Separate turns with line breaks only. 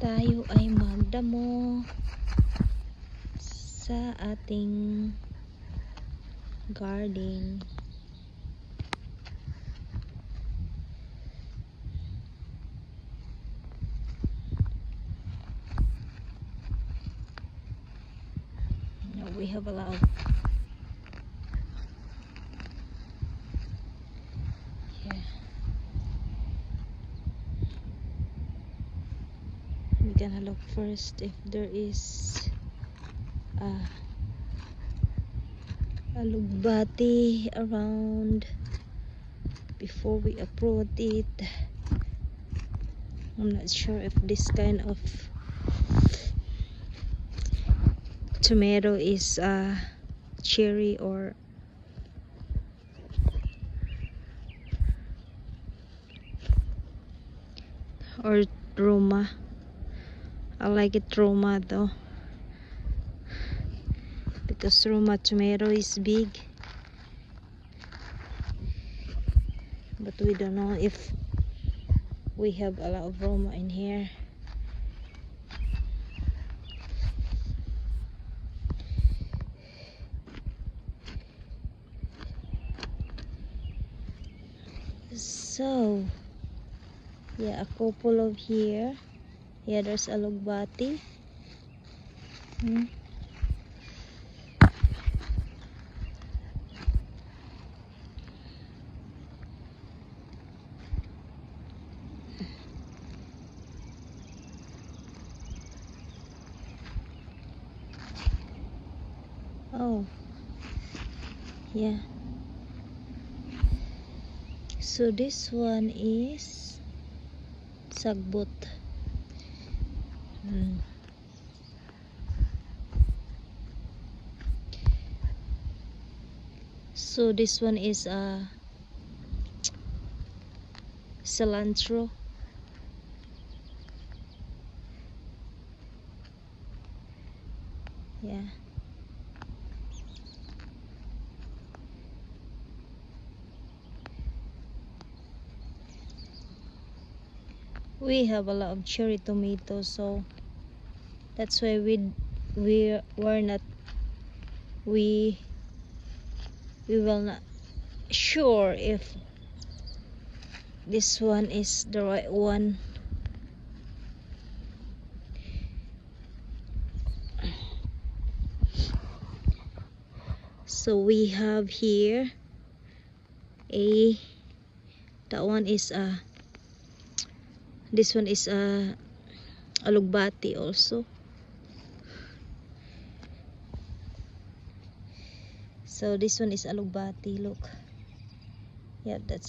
tayo ay magdamo sa ating garden. Now we have a lot of gonna look first if there is uh, a lugbati around before we approach it. I'm not sure if this kind of tomato is uh, cherry or or Roma. I like it Roma though. Because Roma tomato is big. But we don't know if we have a lot of Roma in here. So yeah a couple of here yeah there's a lugbati hmm. Oh, yeah. So this one is sagbot. Mm. So this one is uh, cilantro. Yeah. We have a lot of cherry tomatoes so that's why we we were not we we will not sure if this one is the right one. So we have here a that one is a this one is a alugbati also. So this one is alugbati look. Yeah that's